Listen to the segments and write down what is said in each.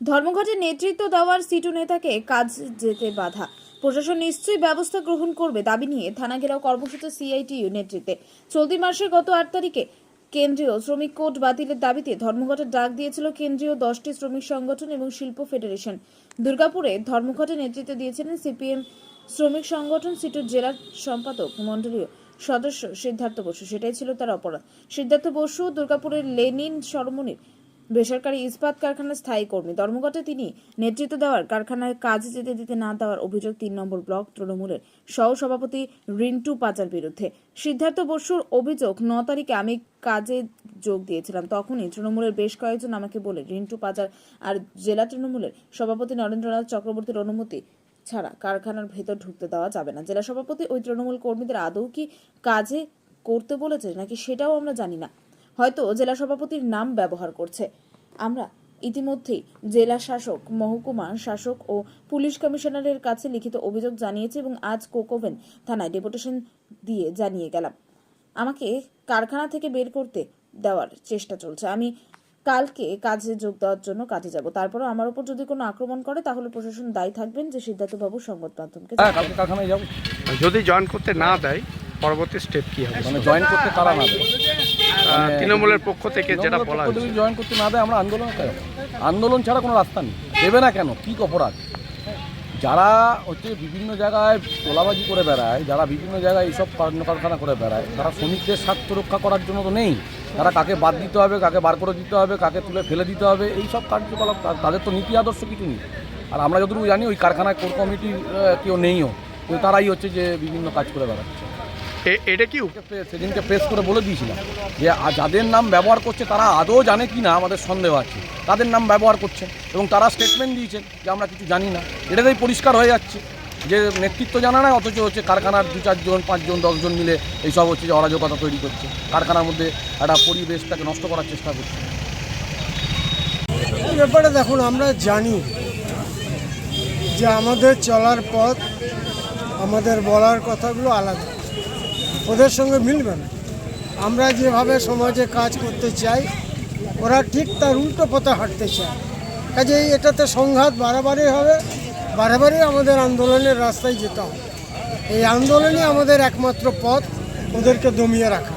ধর্মঘটে নেতৃত্ব দেওয়ার সিটু নেতাকে কাজ যেতে বাধা। প্রশাসন নিশ্চয়ই ব্যবস্থা গ্রহণ করবে দাবি নিয়ে থানা ঘেরাও কর্মসূচি সিআইটিইউ নেতৃত্বে। চলতি মাসের গত আট তারিখে কেন্দ্রীয় শ্রমিক কোড বাতিলের দাবিতে ধর্মঘটের ডাক দিয়েছিল কেন্দ্রীয় দশটি শ্রমিক সংগঠন এবং শিল্প ফেডারেশন। দুর্গাপুরে ধর্মঘটে নেতৃত্ব দিয়েছিলেন সিপিএম শ্রমিক সংগঠন সিটুর জেলার সম্পাদক মণ্ডলীয় সদস্য সিদ্ধার্থ বসু। সেটাই ছিল তার অপরাধ। সিদ্ধার্থ বসু দুর্গাপুরের লেনিন সরমনির বেসরকারি ইস্পাত কারখানার স্থায়ী কর্মী। ধর্মঘটে তিনি নেতৃত্ব দেওয়ার কারখানায় কাজে যেতে দিতে না দেওয়ার অভিযোগ তিন নম্বর ব্লক তৃণমূলের। সহ সভাপতি রিন্টু পাচার বিরুদ্ধে। সিদ্ধার্থ বসুর অভিযোগ, ন তারিখে আমি কাজে যোগ দিয়েছিলাম। তখনই তৃণমূলের বেশ কয়েকজন আমাকে বলে, রিন্টু পাচার আর জেলা তৃণমূলের সভাপতি নরেন্দ্রনাথ চক্রবর্তীর অনুমতি ছাড়া কারখানার ভেতর ঢুকতে দেওয়া যাবে না। জেলা সভাপতি ওই তৃণমূল কর্মীদের আদৌ কি কাজে করতে বলেছে নাকি সেটাও আমরা জানি না। হয়তো জেলা সভাপতির নাম ব্যবহার করছে। আমরা ইতিমধ্যেই জেলা শাসক মহকুমা শাসক ও পুলিশ কমিশনারের কাছে লিখিত অভিযোগ জানিয়েছি এবং আজ কোকোভেন থানায় ডেপুটেশন দিয়ে জানিয়ে গেলাম। আমাকে কারখানা থেকে বের করতে দেওয়ার চেষ্টা চলছে। আমি কালকে কাজে যোগ দেওয়ার জন্য কাজে যাব। তারপরে আমার উপর যদি কোনো আক্রমণ করে তাহলে প্রশাসন দায়ী থাকবেন যে সিদ্ধার্থবাবু সংবাদ মাধ্যমকে হ্যাঁ কারখানায় যাব। যদি জয়েন করতে না দেয় পরবর্তী স্টেপ কি হবে? মানে জয়েন করতে কারা না দেয়। তৃণমূলের পক্ষ থেকে যেটা বলা যদি জয়েন করতে না দেয় আমরা আন্দোলন কেন? আন্দোলন ছাড়া কোনো রাস্তা নেই। দেবে না কেন? কী অপরাধ? যারা হচ্ছে বিভিন্ন জায়গায় তোলাবাজি করে বেড়ায় যারা বিভিন্ন জায়গায় এইসব কারখানা করে বেড়ায় তারা শ্রমিকদের স্বার্থ রক্ষা করার জন্য তো নেই। তারা কাকে বাদ দিতে হবে কাকে বার করে দিতে হবে কাকে তুলে ফেলে দিতে হবে এই সব কার্যকলাপ তাদের তো নীতি আদর্শ কিছু নেই। আর আমরা যতটুকু জানি ওই কারখানায় কোর কমিটি কেউ নেইও। তারাই হচ্ছে যে বিভিন্ন কাজ করে বেড়াচ্ছে। এটা কি সেদিনকে প্রেস করে বলে দিয়েছিলাম যে যাদের নাম ব্যবহার করছে তারা আদৌ জানে কি না আমাদের সন্দেহ আছে। তাদের নাম ব্যবহার করছে এবং তারা স্টেটমেন্ট দিয়েছেন যে আমরা কিছু জানি না। এটাতেই পরিষ্কার হয়ে যাচ্ছে যে নেতৃত্ব জানা না অথচ হচ্ছে কারখানার দু চারজন পাঁচজন দশজন মিলে এইসব হচ্ছে যে অরাজকতা তৈরি করছে। কারখানার মধ্যে একটা পরিবেশটাকে নষ্ট করার চেষ্টা করছে। এই ব্যাপারে দেখুন আমরা জানি যে আমাদের চলার পথ আমাদের বলার কথাগুলো আলাদা। ওদের সঙ্গে মিলবে না। আমরা যেভাবে সমাজে কাজ করতে চাই ওরা ঠিক তার উল্টো পথে হাঁটতে চায়। কাজেই এটাতে সংঘাত বাড়াবাড়ি হবে বাড়াবাড়ি আমাদের আন্দোলনের রাস্তায় যেতে হবে। এই আন্দোলনই আমাদের একমাত্র পথ ওদেরকে দমিয়ে রাখা।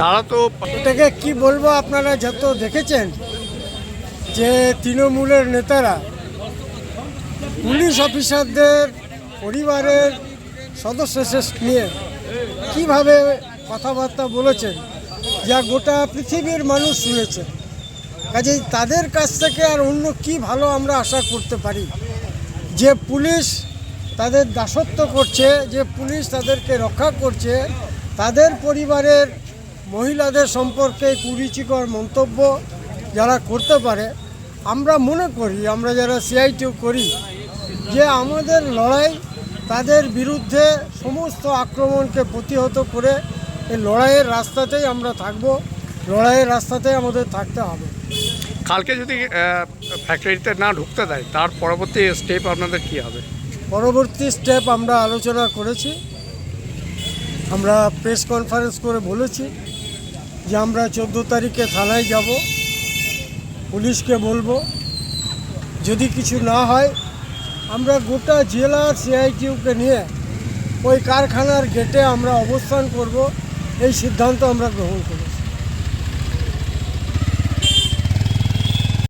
তারা তো এটাকে কি বলব আপনারা যত দেখেছেন যে তৃণমূলের নেতারা পুলিশ অফিসারদের পরিবারের সদস্য শেষ নিয়ে কীভাবে কথাবার্তা বলেছেন, যা গোটা পৃথিবীর মানুষ শুনেছে, কাজেই তাদের কাছ থেকে আর অন্য কি ভালো আমরা আশা করতে পারি? যে পুলিশ তাদের দাসত্ব করছে, যে পুলিশ তাদেরকে রক্ষা করছে, তাদের পরিবারের মহিলাদের সম্পর্কে কুরুচিকর মন্তব্য যারা করতে পারে, আমরা মনে করি, আমরা যারা সিআইটিও করি, যে আমাদের লড়াই তাদের বিরুদ্ধে সমস্ত আক্রমণকে প্রতিহত করে এই লড়াইয়ের রাস্তাতেই আমরা থাকব। লড়াইয়ের রাস্তাতেই আমাদের থাকতে হবে। কালকে যদি ফ্যাক্টরিতে না ঢুকতে দেয় তার পরবর্তী স্টেপ আপনাদের কি হবে? পরবর্তী স্টেপ আমরা আলোচনা করেছি। আমরা প্রেস কনফারেন্স করে বলেছি যে আমরা চোদ্দ তারিখে থানায় যাব। পুলিশকে বলব যদি কিছু না হয় আমরা গোটা জেলার সিআইটিউকে নিয়ে ওই কারখানার গেটে আমরা অবস্থান করব, এই সিদ্ধান্ত আমরা গ্রহণ করেছি।